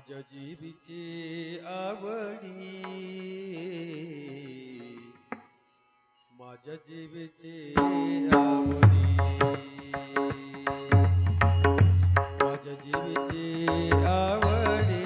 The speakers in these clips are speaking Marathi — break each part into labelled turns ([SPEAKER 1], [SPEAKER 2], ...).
[SPEAKER 1] माझ्या आवडी. माझ्या जीवीची आवडी. माझ्या जीवीची आवडी.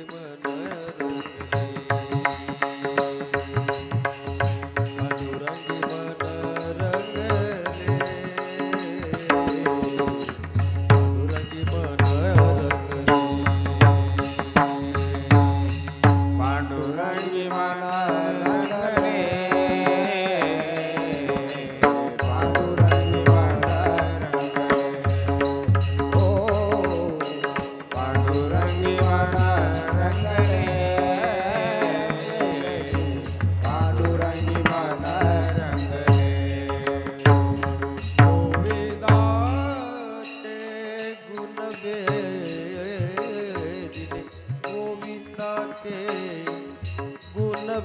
[SPEAKER 1] જીવન
[SPEAKER 2] રૂપે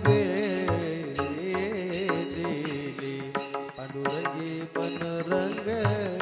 [SPEAKER 2] રે પાંડુરંગી
[SPEAKER 1] બન રંગ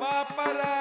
[SPEAKER 1] Vá para